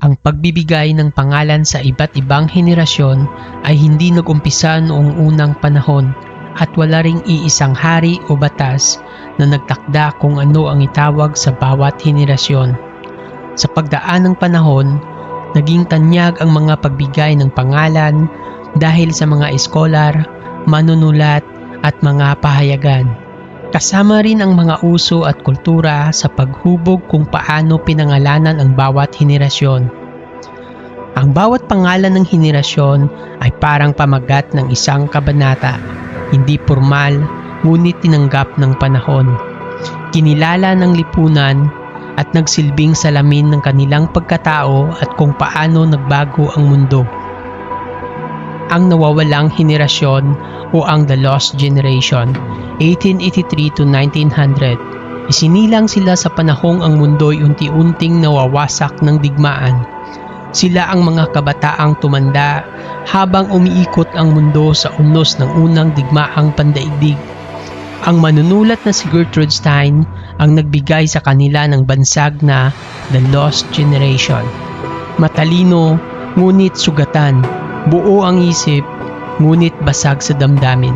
Ang pagbibigay ng pangalan sa iba't ibang henerasyon ay hindi nag-umpisa noong unang panahon at wala ring iisang hari o batas na nagtakda kung ano ang itawag sa bawat henerasyon. Sa pagdaan ng panahon, naging tanyag ang mga pagbigay ng pangalan dahil sa mga eskolar, manunulat at mga pahayagan. Kasama rin ang mga uso at kultura sa paghubog kung paano pinangalanan ang bawat henerasyon. Ang bawat pangalan ng henerasyon ay parang pamagat ng isang kabanata, hindi formal ngunit tinanggap ng panahon. Kinilala ng lipunan at nagsilbing salamin ng kanilang pagkatao at kung paano nagbago ang mundo. Ang nawawalang henerasyon o ang The Lost Generation, 1883 to 1900. Isinilang sila sa panahong ang mundo'y unti-unting nawawasak ng digmaan. Sila ang mga kabataang tumanda habang umiikot ang mundo sa unos ng unang digmaang pandaigdig. Ang manunulat na si Gertrude Stein ang nagbigay sa kanila ng bansag na The Lost Generation. Matalino, ngunit sugatan, buo ang isip, ngunit basag sa damdamin.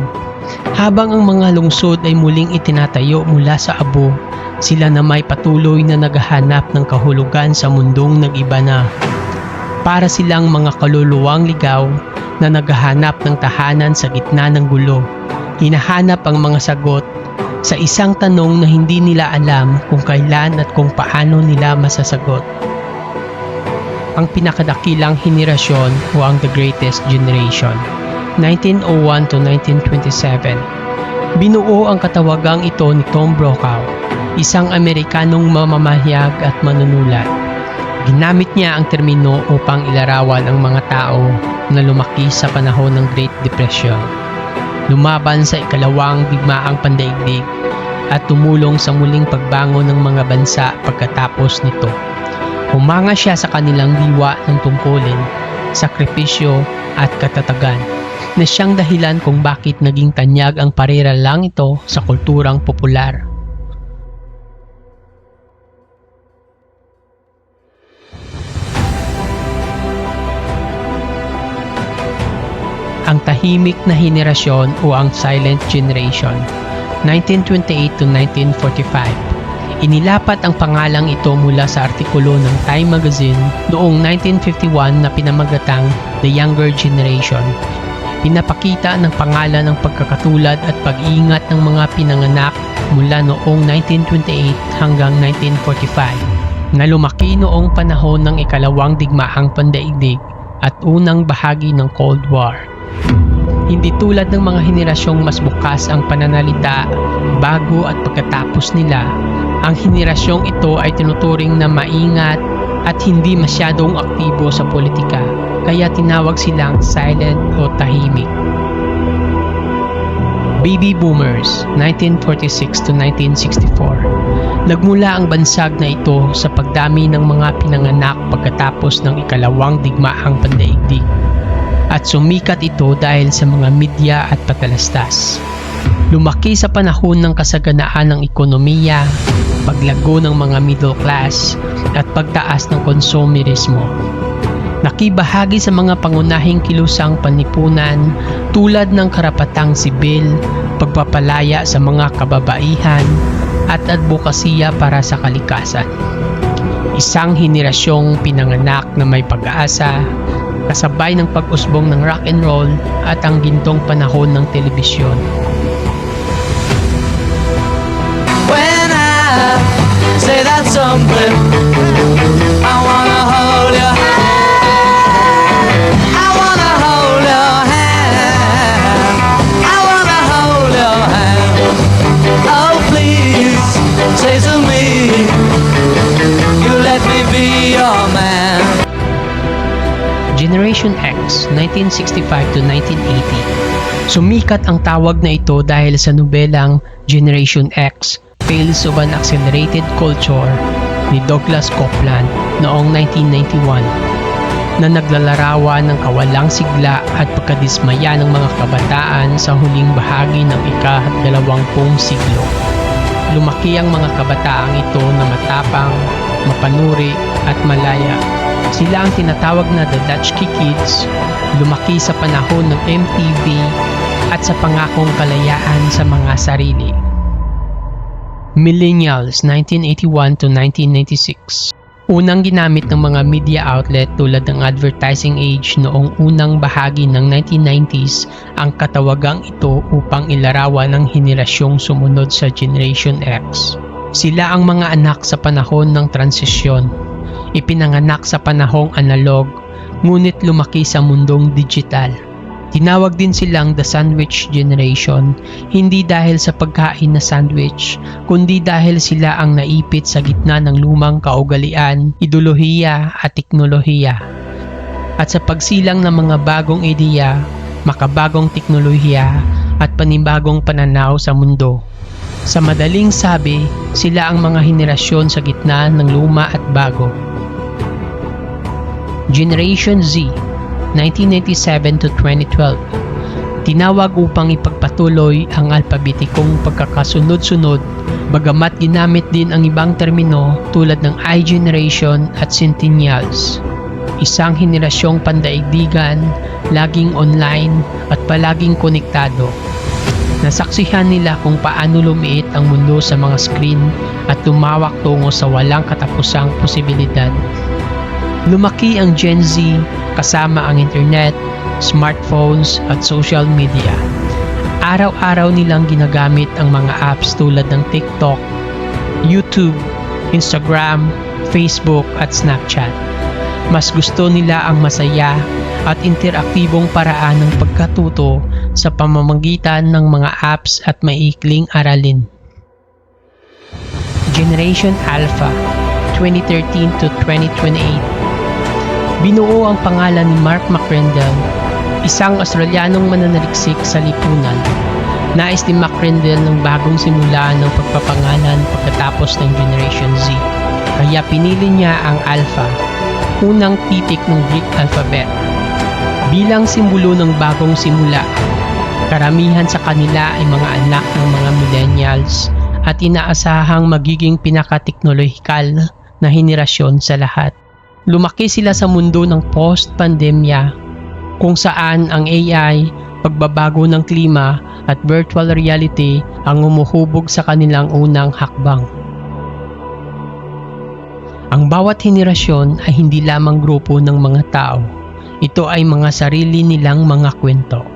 Habang ang mga lungsod ay muling itinatayo mula sa abo, sila na may patuloy na naghahanap ng kahulugan sa mundong nag-iba na. Para silang mga kaluluwang ligaw na naghahanap ng tahanan sa gitna ng gulo. Hinahanap ang mga sagot sa isang tanong na hindi nila alam kung kailan at kung paano nila masasagot. Ang pinakadakilang henerasyon o ang The Greatest Generation, 1901 to 1927. Binuo ang katawagang ito ni Tom Brokaw, isang Amerikanong mamamahayag at manunulat. Ginamit niya ang termino upang ilarawan ang mga tao na lumaki sa panahon ng Great Depression. Lumaban sa ikalawang digmaang pandaigdig at tumulong sa muling pagbangon ng mga bansa pagkatapos nito. Humanga siya sa kanilang diwa ng tungkulin, sakripisyo at katatagan na siyang dahilan kung bakit naging tanyag ang parera lang ito sa kulturang popular. Ang tahimik na henerasyon o ang silent generation, 1928 to 1945. Inilapat ang pangalang ito mula sa artikulo ng Time Magazine noong 1951 na pinamagatang The Younger Generation. Pinapakita ng pangalan ng pagkakatulad at pag-iingat ng mga pinanganak mula noong 1928 hanggang 1945 na lumaki noong panahon ng ikalawang digmaang pandaigdig at unang bahagi ng Cold War. Hindi tulad ng mga henerasyong mas bukas ang pananalita bago at pagkatapos nila, ang henerasyong ito ay tinuturing na maingat at hindi masyadong aktibo sa politika, kaya tinawag silang silent o tahimik. Baby Boomers, 1946 to 1964. Nagmula ang bansag na ito sa pagdami ng mga pinanganak pagkatapos ng ikalawang digmaang pandaigdig at sumikat ito dahil sa mga media at patalastas. Lumaki sa panahon ng kasaganaan ng ekonomiya, paglago ng mga middle class, at pagtaas ng konsumerismo. Nakibahagi sa mga pangunahing kilusang panipunan tulad ng karapatang sibil, pagpapalaya sa mga kababaihan, at advokasya para sa kalikasan. Isang henerasyong pinanganak na may pag-asa, kasabay ng pag-usbong ng rock and roll at ang gintong panahon ng telebisyon. When I say that something, Generation X, 1965 to 1980. Sumikat ang tawag na ito dahil sa nobelang Generation X, Tales of an Accelerated Culture ni Douglas Copeland noong 1991 na naglalarawan ng kawalang sigla at pagkadismaya ng mga kabataan sa huling bahagi ng ika-dalawampung siglo. Lumaki ang mga kabataang ito na matapang, mapanuri at malaya Sila ang tinatawag na The Latchkey Kids, lumaki sa panahon ng MTV at sa pangakong kalayaan sa mga sarili. Millennials 1981 to 1996 Unang ginamit ng mga media outlet tulad ng advertising age noong unang bahagi ng 1990s ang katawagang ito upang ilarawan ng henerasyong sumunod sa Generation X. Sila ang mga anak sa panahon ng transisyon. Ipinanganak sa panahong analog, ngunit lumaki sa mundong digital. Tinawag din silang the sandwich generation, hindi dahil sa pagkain na sandwich, kundi dahil sila ang naipit sa gitna ng lumang kaugalian, ideolohiya at teknolohiya. At sa pagsilang ng mga bagong ideya, makabagong teknolohiya at panibagong pananaw sa mundo. Sa madaling sabi, sila ang mga henerasyon sa gitna ng luma at bago. Generation Z 1997 to 2012 Tinawag upang ipagpatuloy ang alpabetikong pagkakasunod-sunod bagamat ginamit din ang ibang termino tulad ng I-generation at centennials. Isang henerasyong pandaigdigan, laging online at palaging konektado. Nasaksihan nila kung paano lumiit ang mundo sa mga screen at lumawak tungo sa walang katapusang posibilidad. Lumaki ang Gen Z kasama ang internet, smartphones at social media. Araw-araw nilang ginagamit ang mga apps tulad ng TikTok, YouTube, Instagram, Facebook at Snapchat. Mas gusto nila ang masaya at interaktibong paraan ng pagkatuto sa pamamagitan ng mga apps at maikling aralin. Generation Alpha 2013 to 2028 Binuo ang pangalan ni Mark McCrindle, isang Australianong mananaliksik sa lipunan. Nais ni McCrindle ng bagong simula ng pagpapangalan pagkatapos ng Generation Z. Kaya pinili niya ang Alpha, unang titik ng Greek alphabet. Bilang simbolo ng bagong simula, karamihan sa kanila ay mga anak ng mga millennials at inaasahang magiging pinakateknolohikal na henerasyon sa lahat lumaki sila sa mundo ng post-pandemya kung saan ang AI, pagbabago ng klima at virtual reality ang umuhubog sa kanilang unang hakbang. Ang bawat henerasyon ay hindi lamang grupo ng mga tao. Ito ay mga sarili nilang mga kwento.